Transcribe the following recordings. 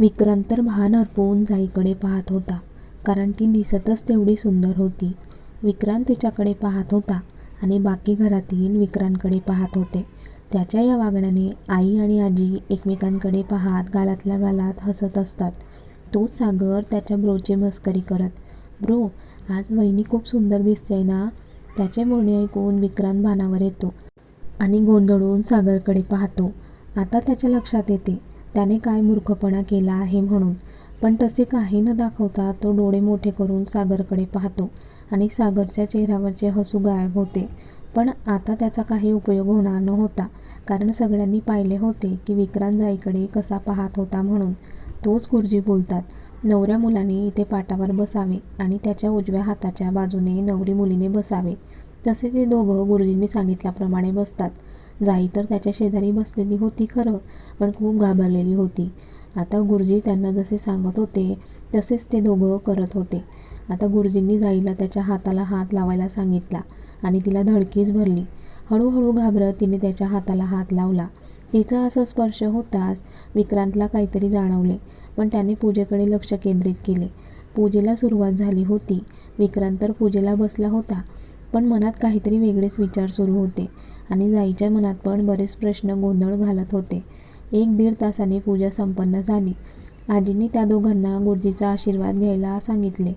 विक्रांत तर भान अर्पवून जाईकडे पाहत होता. कारण ती दिसतच तेवढी सुंदर होती. विक्रांत तिच्याकडे पाहत होता आणि बाकी घरातील विक्रांतकडे पाहत होते. त्याच्या या वागण्याने आई आणि आजी एकमेकांकडे पाहत गालातल्या गालात हसत असतात. तो सागर त्याच्या ब्रोची मस्करी करत ब्रो आज वहिनी खूप सुंदर दिसते ना त्याचे बोलणे ऐकून विक्रांत भानावर येतो आणि गोंधळून सागरकडे पाहतो. आता त्याच्या लक्षात येते त्याने काय मूर्खपणा केला आहे म्हणून. पण तसे काही न दाखवता तो डोळे मोठे करून सागरकडे पाहतो आणि सागरच्या चेहऱ्यावरचे हसू गायब होते. पण आता त्याचा काही उपयोग होणार नव्हता कारण सगळ्यांनी पाहिले होते की विक्रांत जाईकडे कसा पाहत होता म्हणून. तोच गुरुजी बोलतात नवऱ्या मुलाने इथे पाटावर बसावे आणि त्याच्या उजव्या हाताच्या बाजूने नवरी मुलीने बसावे. तसे ते दोघं गुरुजींनी सांगितल्याप्रमाणे बसतात. जाई तर त्याच्या शेजारी बसलेली होती खरं पण खूप घाबरलेली होती. आता गुरुजी त्यांना जसे सांगत होते तसेच ते दोघं करत होते. आता गुरुजींनी जाईला त्याच्या हाताला हात लावायला सांगितला आणि तिला धडकीच भरली. हळूहळू घाबरत तिने त्याच्या हाताला हात लावला. तिचा असा स्पर्श होताच विक्रांतला काहीतरी जाणवले पण त्याने पूजेकडे लक्ष केंद्रित केले. पूजेला सुरुवात झाली होती. विक्रांत तर पूजेला बसला होता पण मनात काहीतरी वेगळेच विचार सुरू होते. आणि जाईच्या मनात पण बरेच प्रश्न गोंधळ घालत होते. एक दीड तासाने पूजा संपन्न झाली. आजींनी त्या दोघांना गुरुजीचा आशीर्वाद घ्यायला सांगितले.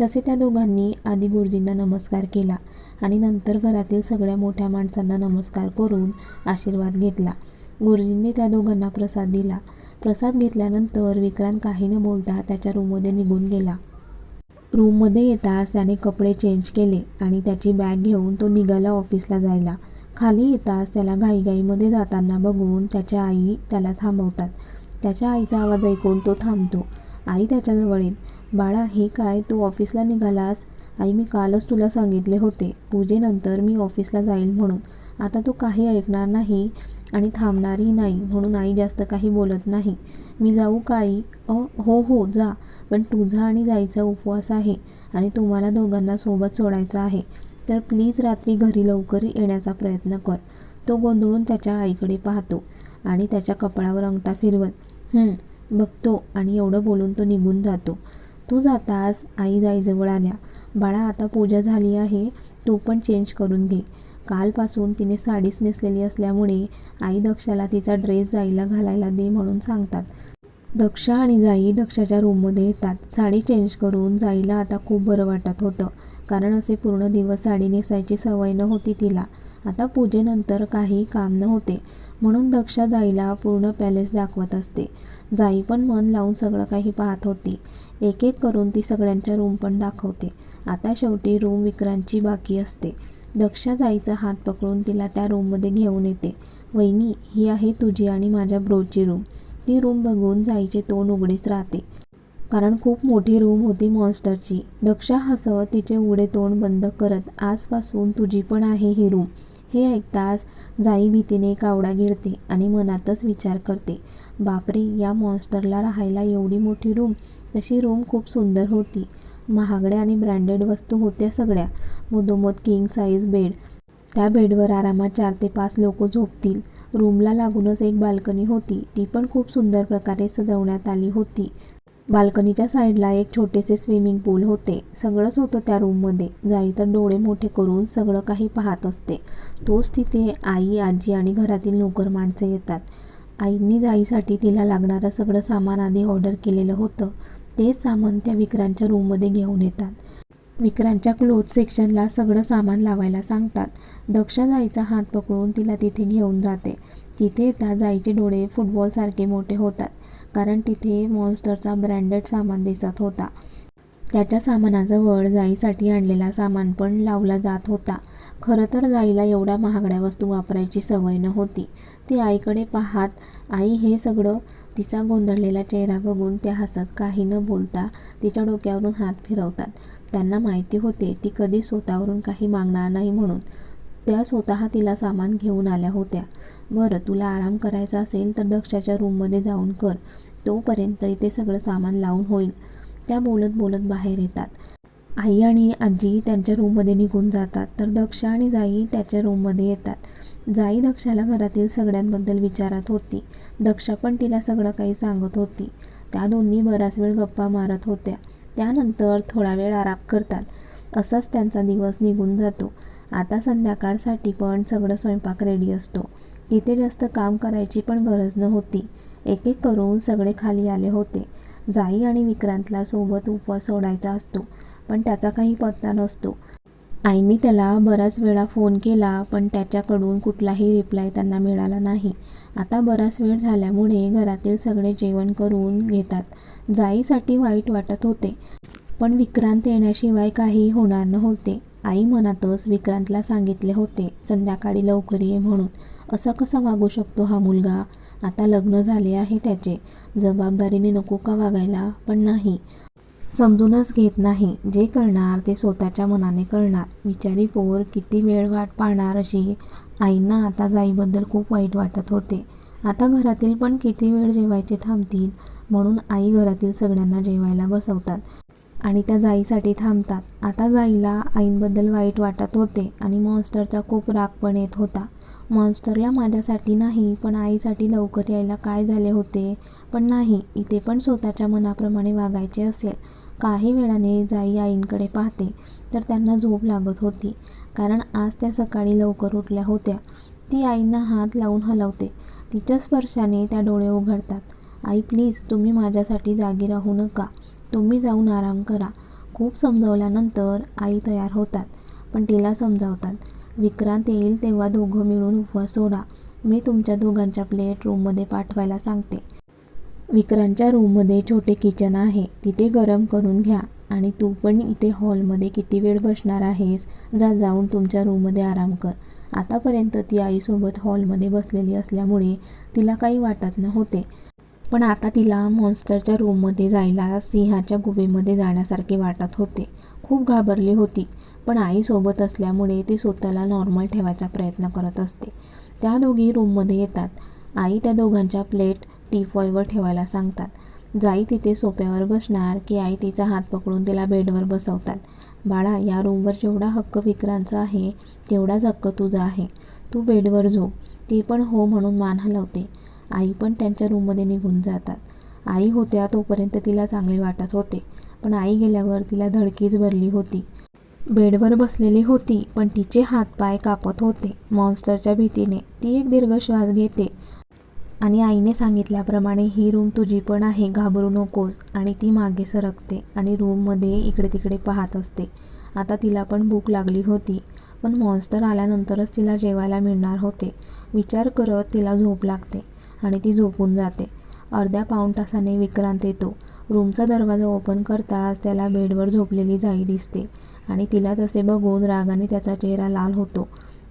तसे त्या दोघांनी आधी गुरुजींना नमस्कार केला आणि नंतर घरातील सगळ्या मोठ्या माणसांना नमस्कार करून आशीर्वाद घेतला. गुरुजींनी त्या दोघांना प्रसाद दिला. प्रसाद घेतल्यानंतर विक्रांत काही न बोलता त्याच्या रूममध्ये निघून गेला. रूममध्ये येताच त्याने कपडे चेंज केले आणि त्याची बॅग घेऊन तो निघाला ऑफिसला जायला. खाली येताच त्याला घाईघाईमध्ये जाताना बघून त्याच्या आई त्याला थांबवतात. त्याच्या आईचा आवाज ऐकून तो थांबतो. आई त्याच्याजवळ येत बाळा हे काय? तू ऑफिसला निघालास? आई मी कालच तुला सांगितले होते. पूजेनंतर मी ऑफिसला जाईल म्हणून. आता तू काही ऐकणार नाही आणि थांबणारही नाही म्हणून आई जास्त काही बोलत नाही. मी जाऊ काही अ हो हो जा. पण तुझा आणि जायचा उपवास आहे आणि तुम्हाला दोघांना सोबत सोडायचं आहे. तर प्लीज रात्री घरी लवकर येण्याचा प्रयत्न कर. तो गोंधळून त्याच्या आईकडे पाहतो आणि त्याच्या कपाळावर अंगठा फिरवत बघतो. आणि एवढं बोलून तो निघून जातो. तू जातास आई जाईजवळ आल्या. बाळा आता पूजा झाली आहे. तू पण चेंज करून घे. कालपासून तिने साडीच नेसलेली असल्यामुळे आई दक्षाला तिचा ड्रेस जाईला घालायला दे म्हणून सांगतात. दक्षा आणि जाई दक्षाच्या रूममध्ये येतात. साडी चेंज करून जाईला आता खूप बरं वाटत होतं. कारण असे पूर्ण दिवस साडी नेसायची सवय नव्हती तिला. आता पूजेनंतर काही काम नव्हते म्हणून दक्षा जाईला पूर्ण पॅलेस दाखवत असते. जाई पण मन लावून सगळं काही पाहत होती. एक एक करून ती सगळ्यांच्या रूम पण दाखवते. आता शेवटी रूम विक्रांतची बाकी असते. दक्षा जाईचा हात पकडून तिला त्या रूममध्ये घेऊन येते. वहिनी ही आहे तुझी आणि माझ्या ब्रोची रूम. ती रूम बघून जाईचे तोंड उघडेच राहते. कारण खूप मोठी रूम होती मॉन्स्टरची दक्षा हसत तिचे उडे तोंड बंद करत आजपासून तुझी पण आहे ही रूम हे ऐकताच जाई भीतीने कावडा गिळते आणि मनातच विचार करते बापरे या मॉन्स्टरला राहायला एवढी मोठी रूम. तशी रूम खूप सुंदर होती. महागड्या आणि ब्रँडेड वस्तू होत्या सगळ्या. मधोमध किंग साईज बेड. त्या बेडवर आरामात चार ते पाच लोक झोपतील. रूमला लागूनच एक बाल्कनी होती. ती पण खूप सुंदर प्रकारे सजवण्यात आली होती. बाल्कनीच्या साईडला एक छोटेसे स्विमिंग पूल होते. सगळंच होतं त्या रूममध्ये. जाई तर डोळे मोठे करून सगळं काही पाहत असते. तोच तिथे आई आजी आणि घरातील नोकर माणसं येतात. आईंनी जाईसाठी तिला लागणारं सगळं सामान आधी ऑर्डर केलेलं होतं. तेच सामान त्या विक्रांतच्या रूममध्ये घेऊन येतात. विक्रांतच्या क्लोथ सेक्शनला सगळं सामान लावायला सांगतात. दक्ष जाईचा हात पकडून तिला तिथे घेऊन जाते. तिथे येता जाईचे डोळे फुटबॉलसारखे मोठे होतात कारण तिथे मॉन्स्टरचा ब्रँडेड सामान दिसत होता. त्याच्या सामानाजवळ जाईसाठी आणलेला सामान पण लावला जात होता. खरं तर जाईला एवढ्या महागड्या वस्तू वापरायची सवय नव्हती. ती आईकडे पाहात आई हे सगळं? तिचा गोंधळलेला चेहरा बघून त्या हसत काही न बोलता तिच्या डोक्यावरून हात फिरवतात. त्यांना माहिती होते ती कधी स्वतःवरून काही मागणार नाही म्हणून. त्या स्वतः तिला सामान घेऊन आल्या होत्या. बरं तुला आराम करायचा असेल तर दक्षाच्या रूममध्ये जाऊन कर. तोपर्यंत इथे सगळं सामान लावून होईल. त्या बोलत बोलत बाहेर येतात. आई आणि आजी त्यांच्या रूममध्ये निघून जातात तर दक्ष आणि जाई त्याच्या रूममध्ये येतात. जाई दक्षाला घरातील सगळ्यांबद्दल विचारत होती. दक्षा पण तिला सगळं काही सांगत होती. त्या दोन्ही बराच वेळ गप्पा मारत होत्या. त्यानंतर थोडा वेळ आराम करतात. असाच त्यांचा दिवस निघून जातो. आता संध्याकाळसाठी पण सगळं स्वयंपाक रेडी असतो. तिथे जास्त काम करायची पण गरज नव्हती. एक एक करून सगळे खाली आले होते. जाई आणि विक्रांतला सोबत उपवास सोडायचा असतो पण त्याचा काही पत्ता नसतो. आईने त्याला बराच वेळा फोन केला पण त्याच्याकडून कुठलाही रिप्लाय त्यांना मिळाला नाही. आता बराच वेळ झाल्यामुळे घरातील सगळे जेवण करून घेतात. जाईसाठी वाईट वाटत होते पण विक्रांत येण्याशिवाय काही होणार नव्हते. आई मनातच विक्रांतला सांगितले होते संध्याकाळी लवकर ये म्हणून. असा कसा वागू शकतो हा मुलगा? आता लग्न झाले आहे त्याचे. जबाबदारीने नको का वागायला? पण नाही. समजूनच घेत नाही. जे करणार ते स्वतःच्या मनाने करणार. विचारी पोर किती वेळ वाट पाहणार अशी? आईंना आता जाईबद्दल खूप वाईट वाटत होते. आता घरातील पण किती वेळ जेवायचे थांबतील? म्हणून आई घरातील सगळ्यांना जेवायला बसवतात आणि त्या जाईसाठी थांबतात. आता जाईला आईंबद्दल वाईट वाटत होते आणि मॉन्स्टरचा खूप राग पण येत होता. मॉन्स्टरला माझ्यासाठी नाही पण आईसाठी लवकर यायला काय झाले होते? पण नाही इथे पण स्वतःच्या मनाप्रमाणे वागायचे असेल. काही वेळाने जाई आईंकडे पाहते तर त्यांना झोप लागत होती. कारण आज त्या सकाळी लवकर उठल्या होत्या. ती आईंना हात लावून हलवते. तिच्या स्पर्शाने त्या डोळे उघडतात. आई प्लीज तुम्ही माझ्यासाठी जागी राहू नका. तुम्ही जाऊन आराम करा. खूप समजावल्यानंतर आई तयार होतात पण तिला समजावतात. विक्रांत येईल तेव्हा दोघं मिळून उपवास सोडा. मी तुमच्या दोघांच्या प्लेट रूममध्ये पाठवायला सांगते. विक्रांतच्या रूममध्ये छोटे किचन आहे. तिथे गरम करून घ्या. आणि तू पण इथे हॉलमध्ये किती वेळ बसणार आहेस जा जाऊन तुमच्या रूममध्ये आराम कर. आतापर्यंत ती आईसोबत हॉलमध्ये बसलेली असल्यामुळे तिला काही वाटत नव्हते. पण आता तिला मॉन्स्टरच्या रूममध्ये जायला सिंहाच्या गुहेमध्ये जाण्यासारखे वाटत होते. खूप घाबरली होती. पण आईसोबत असल्यामुळे ती स्वतःला नॉर्मल ठेवायचा प्रयत्न करत असते. त्या दोघी रूममध्ये येतात. आई त्या दोघांच्या प्लेट टीपॉयवर ठेवायला सांगतात. जाई तिथे सोप्यावर बसणार की आई तिचा हात पकडून तिला बेडवर बसवतात. बाळा या रूमवर जेवढा हक्क विक्रांचा आहे तेवढाच हक्क तुझा आहे. तू बेडवर झोप ती पण हो म्हणून मान हलवते. आई पण त्यांच्या रूममध्ये निघून जातात. आई होत्या तोपर्यंत तिला चांगले वाटत होते. पण आई गेल्यावर तिला धडकीच भरली होती. बेडवर बसलेली होती पण तिचे हातपाय कापत होते. मॉन्स्टरच्या भीतीने ती एक दीर्घ श्वास घेते. आणि आईने सांगितल्याप्रमाणे ही रूम तुझी पण आहे घाबरू नकोस. आणि ती मागे सरकते आणि रूममध्ये इकडे तिकडे पाहत असते. आता तिला पण भूक लागली होती पण मॉन्स्टर आल्यानंतरच तिला जेवायला मिळणार होते. विचार करत तिला झोप लागते आणि ती झोपून जाते. अर्ध्या पाऊण तासाने विक्रांत येतो. रूमचा दरवाजा ओपन करताच त्याला बेडवर झोपलेली जाई दिसते आणि तिला तसे बघून रागाने त्याचा चेहरा लाल होतो.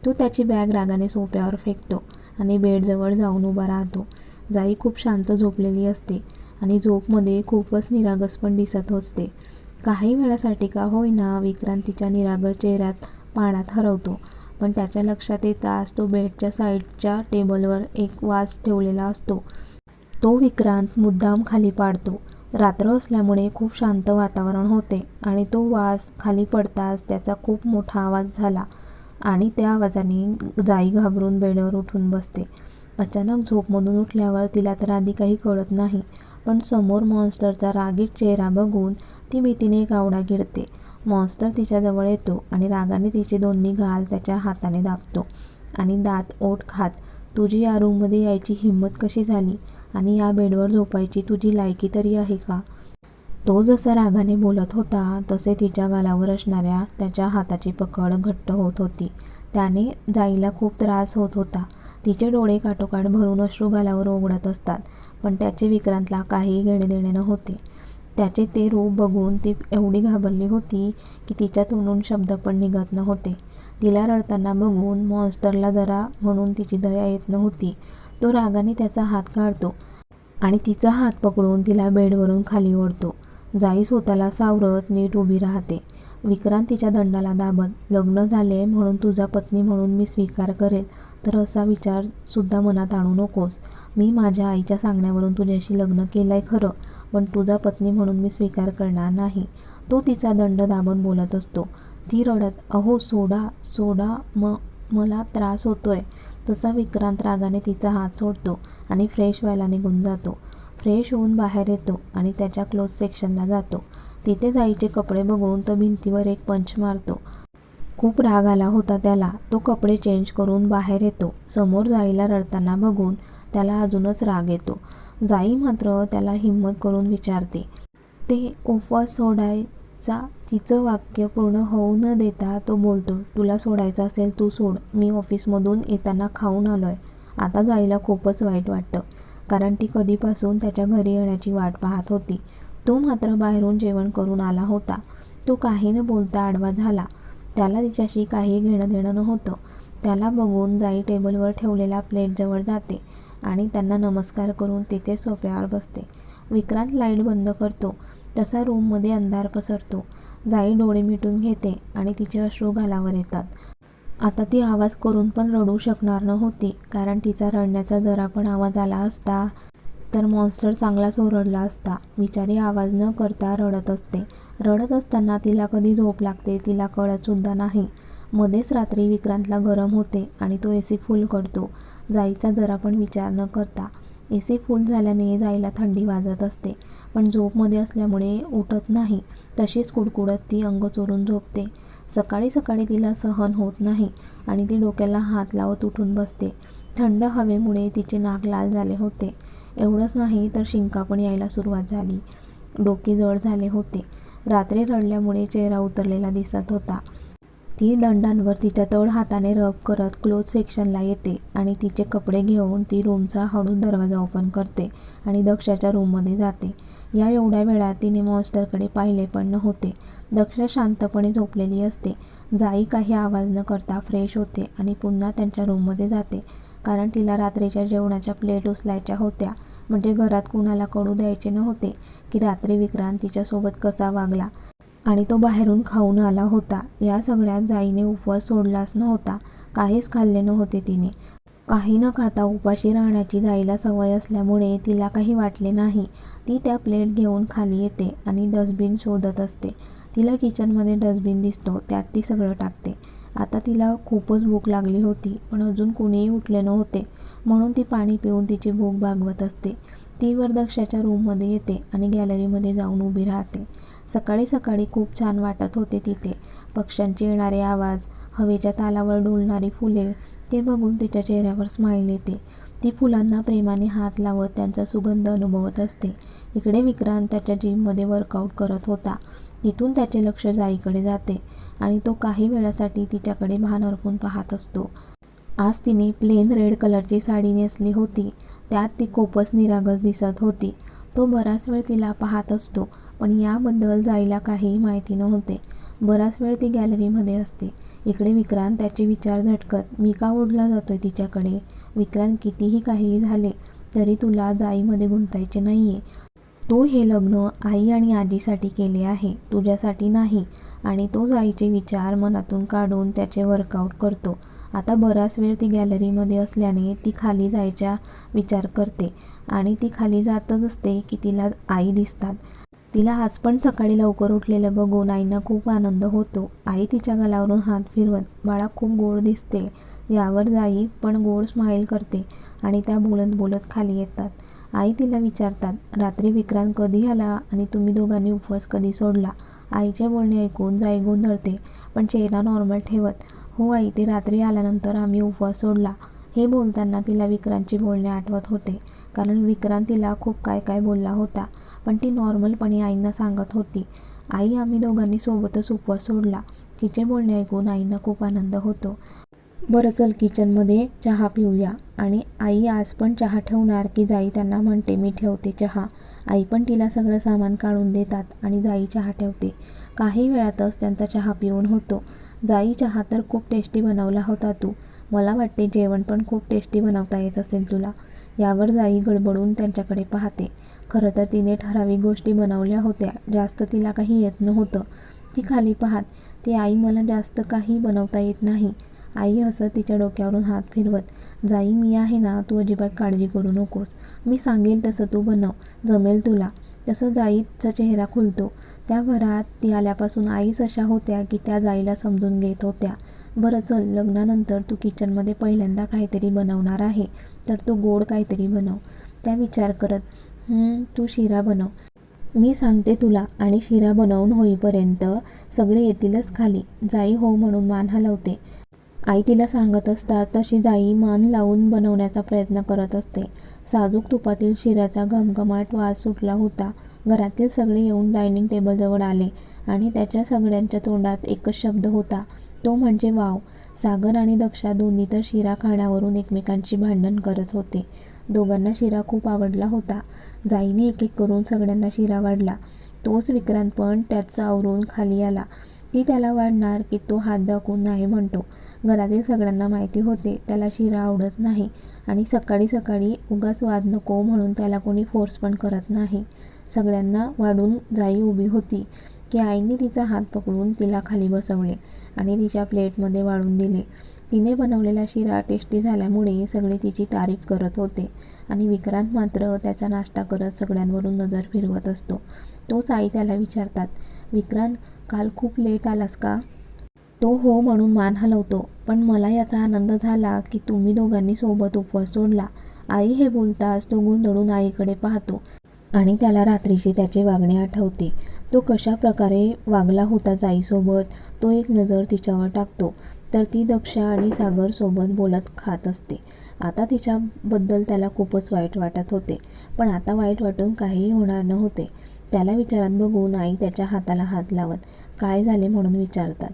तो त्याची बॅग रागाने सोप्यावर फेकतो आणि बेडजवळ जाऊन उभा राहतो. जाई खूप शांत झोपलेली असते आणि झोपमध्ये खूपच निरागस पण दिसत असते. काही वेळासाठी का होईना विक्रांत तिच्या निरागस चेहऱ्यात पाण्यात हरवतो पण त्याच्या लक्षात येताच तो बेडच्या साईडच्या टेबलवर एक वास ठेवलेला असतो. तो विक्रांत मुद्दाम खाली पाडतो. रात्र असल्यामुळे खूप शांत वातावरण होते आणि तो वास खाली पडताच त्याचा खूप मोठा आवाज झाला आणि त्या आवाजाने जाई घाबरून बेडवर उठून बसते. अचानक झोपमधून उठल्यावर तिला तर आधी काही कळत नाही पण समोर मॉन्स्टरचा रागीट चेहरा बघून ती भीतीने गावडा गिळते. मॉन्स्टर तिच्याजवळ येतो आणि रागाने तिचे दोन्ही गाल त्याच्या हाताने दाबतो आणि दात ओठ खात तुझी या रूममध्ये यायची हिंमत कशी झाली? आणि या बेडवर झोपायची तुझी लायकी तरी आहे का? तो जसा रागाने बोलत होता तसे तिच्या गालावर असणाऱ्या त्याच्या हाताची पकड घट्ट होत होती. त्याने जाईला खूप त्रास होत होता. तिचे डोळे काठोकाठ भरून अश्रू गालावर ओघडत असतात पण त्याचे विक्रांतला काही घेणे देणे नव्हते. त्याचे ते रूप बघून ती एवढी घाबरली होती की तिच्या तोंडून शब्द पण निघत नव्हते. तिला रडताना बघून मॉन्स्टरला जरा म्हणून तिची दया येत नव्हती. तो रागाने त्याचा हात काढतो आणि तिचा हात पकडून तिला बेडवरून खाली ओढतो. जाई स्वतःला सावरत नीट उभी राहते. विक्रांत तिच्या दंडाला दाबत लग्न झाले म्हणून तुझा पत्नी म्हणून मी स्वीकार करेल तर असा विचारसुद्धा मनात आणू नकोस. मी माझ्या आईच्या सांगण्यावरून तुझ्याशी लग्न केलं आहे खरं पण तुझा पत्नी म्हणून मी स्वीकार करणार नाही. तो तिचा दंड दाबत बोलत असतो. ती रडत अहो सोडा सोडा म मला त्रास होतोय. तसा विक्रांत रागाने तिचा हात सोडतो आणि फ्रेश व्हायला निघून जातो. फ्रेश होऊन बाहेर येतो आणि त्याच्या क्लोज सेक्शनला जातो. तिथे जाईचे कपडे बघून तो भिंतीवर एक पंच मारतो. खूप राग आला होता त्याला. तो कपडे चेंज करून बाहेर येतो. समोर जाईला रडताना बघून त्याला अजूनच राग येतो. जाई मात्र त्याला हिंमत करून विचारते ते उपवास तिचा तिचं वाक्य पूर्ण होऊ न देता तो बोलतो तुला सोडायचं असेल तू सोड. मी ऑफिसमधून येताना खाऊन आलो आहे आता जायला खूपच वाईट वाटतं कारण ती कधीपासून त्याच्या घरी येण्याची वाट पाहत होती. तो मात्र बाहेरून जेवण करून आला होता. तो काही न बोलता आडवा झाला. त्याला तिच्याशी काही घेणं देणं नव्हतं. त्याला बघून जाई टेबलवर ठेवलेला प्लेटजवळ जाते आणि त्यांना नमस्कार करून तिथे सोप्यावर बसते. विक्रांत लाइट बंद करतो. तसा रूममध्ये अंधार पसरतो. जाई डोळे मिटून घेते आणि तिचे अश्रू घालावर येतात. आता ती आवाज करून पण रडू शकणार नव्हती कारण तिचा रडण्याचा जरा पण आवाज आला असता तर मॉन्स्टर चांगलाच ओरडला असता. बिचारी आवाज न करता रडत असते. रडत असताना तिला कधी झोप लागते तिला कळतसुद्धा नाही. मध्येच रात्री विक्रांतला गरम होते आणि तो ए सी फुल करतो. जाईचा जरा पण विचार न करता ए सी फुल झाल्याने जायला थंडी वाजत असते. पण झोपमध्ये असल्यामुळे उठत नाही. तशीच कुडकुडत ती अंग चोरून झोपते. सकाळी सकाळी तिला सहन होत नाही आणि ती डोक्याला हात लावत उठून बसते. थंड हवेमुळे तिचे नाक लाल झाले होते. एवढंच नाही तर शिंका पण यायला सुरुवात झाली. डोके जड झाले होते. रात्री रडल्यामुळे चेहरा उतरलेला दिसत होता. ती दंडांवर तिच्या तळ हाताने रब करत क्लोज सेक्शनला येते आणि तिचे कपडे घेऊन ती रूमचा हळू दरवाजा ओपन करते आणि दक्षाच्या रूममध्ये जाते. या एवढ्या वेळात तिने मॉन्स्टरकडे पाहिले पण नव्हते. दक्ष शांतपणे झोपलेली असते. जाई काही आवाज न करता फ्रेश होते आणि पुन्हा त्यांच्या रूममध्ये जाते. कारण तिला रात्रीच्या जेवणाच्या प्लेट उचलायच्या होत्या. म्हणजे घरात कुणाला कळू द्यायचे नव्हते की रात्री विक्रांत तिच्यासोबत कसा वागला. आणि तो बाहेरून खाऊन आला होता. या सगळ्यात जाईने उपवास सोडलाच नव्हता. काहीच खाल्ले नव्हते तिने. काही न खाता उपाशी राहण्याची जाईला सवय असल्यामुळे तिला काही वाटले नाही. ती त्या प्लेट घेऊन खाली येते आणि डस्टबिन शोधत असते. तिला किचनमध्ये डस्टबिन दिसतो. त्यात ती सगळं टाकते. आता तिला खूपच भूक लागली होती पण अजून कुणीही उठले नव्हते. म्हणून ती पाणी पिऊन तिची भूक भागवत असते. ती वरदक्षाच्या रूममध्ये येते आणि गॅलरीमध्ये जाऊन उभी राहते. सकाळी सकाळी खूप छान वाटत होते तिथे. पक्ष्यांचे येणारे आवाज हवेच्या तालावर डोलणारी फुले ते बघून तिच्या चेहऱ्यावर स्माईल येते. ती फुलांना प्रेमाने हात लावत त्यांचा सुगंध अनुभवत असते. इकडे विक्रांत त्याच्या जिममध्ये वर्कआउट करत होता. तिथून त्याचे लक्ष जाईकडे जाते आणि तो काही वेळासाठी तिच्याकडे भान अर्पून पाहत असतो. आज तिने प्लेन रेड कलरची साडी नेसली होती. त्यात ती खूपच निरागस दिसत होती. तो बराच वेळ तिला पाहत असतो पण याबद्दल जायला काहीही माहिती नव्हते. बराच वेळ ती गॅलरीमध्ये असते. इकडे विक्रांत त्याचे विचार झटकत मी का ओढला जातोय तिच्याकडे? विक्रांत कितीही काहीही झाले तरी तुला जाईमध्ये गुंतायचे नाही आहे तो हे लग्न आई आणि आजीसाठी केले आहे तुझ्यासाठी नाही. आणि तो जाईचे विचार मनातून काढून त्याचे वर्कआउट करतो. आता बराच वेळ ती गॅलरीमध्ये असल्याने ती खाली जायच्या विचार करते आणि ती खाली जातच असते की तिला आई दिसतात. तिला आज पण सकाळी लवकर उठलेलं बघून आईना खूप आनंद होतो. आई तिच्या गालावरून हात फिरवत बाळा खूप गोड दिसते. यावर जाई पण गोड स्माईल करते. आणि त्या बोलत बोलत खाली येतात. आई तिला विचारतात रात्री विक्रांत कधी आला आणि तुम्ही दोघांनी उपवास कधी सोडला? आईचे बोलणे ऐकून जाई गोंधळते पण चेहरा नॉर्मल ठेवत हो आई ते रात्री आल्यानंतर आम्ही उपवास सोडला. हे बोलताना तिला विक्रांतची बोलणे आठवत होते. कारण विक्रांत तिला खूप काय काय बोलला होता पण ती नॉर्मलपणे आईंना सांगत होती. आई आम्ही दोघांनी सोबतच उपवास सोडला. तिचे बोलणे ऐकून आईंना खूप आनंद होतो. बरं चल किचनमध्ये चहा पिऊया. आणि आई आज पण चहा ठेवणार की जाई त्यांना म्हणते मी ठेवते चहा. आई पण तिला सगळं सामान काढून देतात आणि जाई चहा ठेवते. काही वेळातच त्यांचा चहा पिऊन होतो. जाई चहा तर खूप टेस्टी बनवला होता तू. मला वाटते जेवण पण खूप टेस्टी बनवता येत असेल तुला. यावर जाई गडबडून त्यांच्याकडे पाहते. खरं तर तिने ठराविक गोष्टी बनवल्या होत्या. जास्त तिला काही येत नव्हतं. ती खाली पाहत ती आई मला जास्त काही बनवता येत नाही. आई असं तिच्या डोक्यावरून हात फिरवत जाई मी आहे ना तू अजिबात काळजी करू नकोस. मी सांगेल तसं तू बनव. जमेल तुला. तसं जाईचा चेहरा खुलतो. त्या घरात ती आल्यापासून आईच अशा होत्या की त्या जाईला समजून घेत होत्या. बरं चल लग्नानंतर तू किचनमध्ये पहिल्यांदा काहीतरी बनवणार आहे तर तू गोड काहीतरी बनव. त्या विचार करत तू शिरा बनव. मी सांगते तुला आणि शिरा बनवून होईपर्यंत सगळे येतीलच खाली. जाई हो म्हणून मान हलवते. आई तिला सांगत असतात तशी जाई मान लावून बनवण्याचा प्रयत्न करत असते. साजूक तुपातील शिऱ्याचा घमघमाट वास सुटला होता. घरातील सगळे येऊन डायनिंग टेबलजवळ आले आणि त्याच्या सगळ्यांच्या तोंडात एकच शब्द होता. तो म्हणजे वाव. सागर आणि दक्षा दोन्ही तर शिरा खाण्यावरून एकमेकांशी भांडण करत होते. दोघांना शिरा खूप आवडला होता. जाईने एक एक करून सगळ्यांना शिरा वाढला. तोच विक्रांत पण त्याचं आवरून खाली आला. ती त्याला वाढणार की तो हात दाखवून नाही म्हणतो. घरातील सगळ्यांना माहिती होते त्याला शिरा आवडत नाही आणि सकाळी सकाळी उगाच वाद नको म्हणून त्याला कोणी फोर्स पण करत नाही. सगळ्यांना वाढून जाई उभी होती की आईने तिचा हात पकडून तिला खाली बसवले आणि तिच्या प्लेटमध्ये वाढून दिले. तिने बनवलेला शिरा टेस्टी झाल्यामुळे सगळे तिची तारीफ करत होते आणि विक्रांत मात्र त्याचा नाश्ता करत सगळ्यांवरून नजर फिरवत असतो. तोच आई त्याला विचारतात विक्रांत काल खूप लेट आलास का? तो हो म्हणून मान हलवतो पण मला याचा आनंद झाला की तुम्ही दोघांनी सोबत उपवास सोडला. आई हे बोलताच तो गोंधळून आईकडे पाहतो आणि त्याला रात्रीची त्याचे वागणे आठवते. तो कशा प्रकारे वागला होता जाईसोबत तो एक नजर तिच्यावर टाकतो तर ती दक्षा आणि सागरसोबत बोलत खात असते. आता तिच्याबद्दल त्याला खूपच वाईट वाटत होते पण आता वाईट वाटून काहीही होणार नव्हते. त्याला विचारात बघून आई त्याच्या हाताला हात लावत काय झाले? म्हणून विचारतात.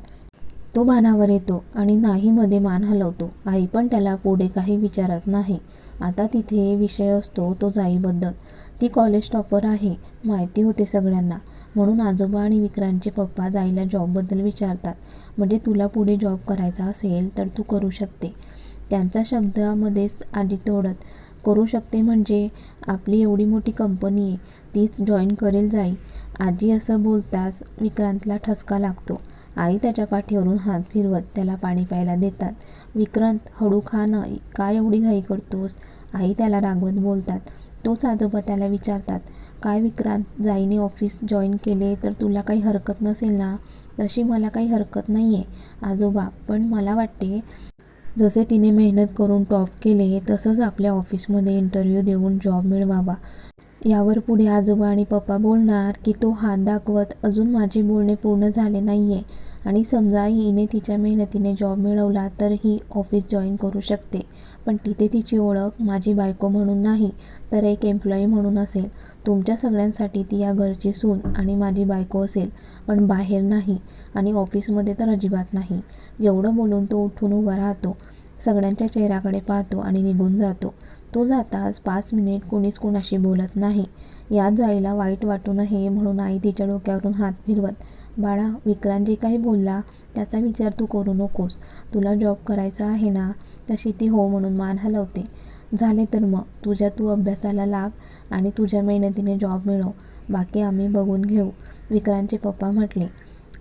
तो भानावर येतो आणि नाहीमध्ये मान हलवतो. आई पण त्याला पुढे काही विचारत नाही. आता तिथे विषय असतो तो जाईबद्दल. ती कॉलेज टॉपर आहे माहिती होते सगळ्यांना. म्हणून आजोबा आणि विक्रांतचे पप्पा जाईला जॉबबद्दल विचारतात. म्हणजे तुला पुढे जॉब करायचा असेल तर तू करू शकते. त्यांचा शब्दामध्येच आजी तोडत करू शकते म्हणजे आपली एवढी मोठी कंपनी आहे तीच जॉईन करेल जाई. आजी असं बोलताच विक्रांतला ठसका लागतो. आई त्याच्या पाठीवरून हात फिरवत त्याला पाणी प्यायला देतात. विक्रांत हळू खा काय एवढी घाई करतोस? आई त्याला रागवत बोलतात. तोच आजोबा त्याला विचारतात काय विक्रांत जाईने ऑफिस जॉईन केले तर तुला काही हरकत नसेल ना? तशी मला काही हरकत नाही आहे आजोबा पण मला वाटते जसे तिने मेहनत करून टॉप केले तसंच आपल्या ऑफिसमध्ये इंटरव्ह्यू देऊन जॉब मिळवावा. यावर पुढे आजोबा आणि पप्पा बोलणार की तो हात दाखवत अजून माझे बोलणे पूर्ण झाले नाही आहे आणि समजा हिने तिच्या मेहनतीने जॉब मिळवला तर ही ऑफिस जॉईन करू शकते. पण तिथे तिची ओळख माझी बायको म्हणून नाही तर एक एम्प्लॉई म्हणून असेल. तुमच्या सगळ्यांसाठी ती या घरची सून आणि माझी बायको असेल पण बाहेर नाही आणि ऑफिसमध्ये तर अजिबात नाही. एवढं बोलून तो उठून उभा राहतो सगळ्यांच्या चेहऱ्याकडे पाहतो आणि निघून जातो. तो जाताच पाच मिनिट कोणीच कोणाशी बोलत नाही. यात जायला वाईट वाटू नये म्हणून आई तिच्या डोक्यावरून हात फिरवत बाळा विक्रांत जे काही बोलला त्याचा विचार तू करू नकोस. तुला जॉब करायचा आहे ना तशी ती हो म्हणून मान हलवते. झाले तर मग. तुझ्या तू अभ्यासाला लाग आणि तुझ्या मेहनतीने जॉब मिळव. बाकी आम्ही बघून घेऊ. विक्रांतचे पप्पा म्हटले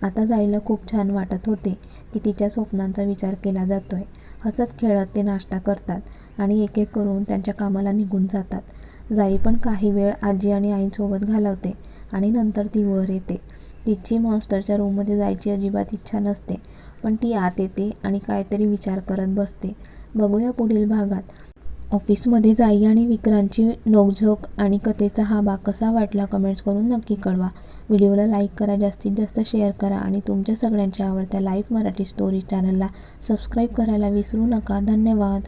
आता जायला खूप छान वाटत होते की तिच्या स्वप्नांचा विचार केला जातोय. हसत खेळत ते नाश्ता करतात आणि एक एक करून त्यांच्या कामाला निघून जातात. जाई पण काही वेळ आजी आणि आईसोबत घालवते आणि नंतर ती वर येते. तिची मास्टरच्या रूममध्ये जायची अजिबात इच्छा नसते पण ती आत येते आणि काहीतरी विचार करत बसते. बघूया पुढील भागात. ऑफिसमध्ये जाई आणि विक्रांतची नोकझोक आणि कथेचा हा भाग कसा वाटला कमेंट्स करून नक्की कळवा. व्हिडिओला लाईक करा जास्तीत जास्त शेअर करा आणि तुमच्या सगळ्यांच्या आवडत्या लाईव्ह मराठी स्टोरी चॅनलला सबस्क्राईब करायला विसरू नका. धन्यवाद.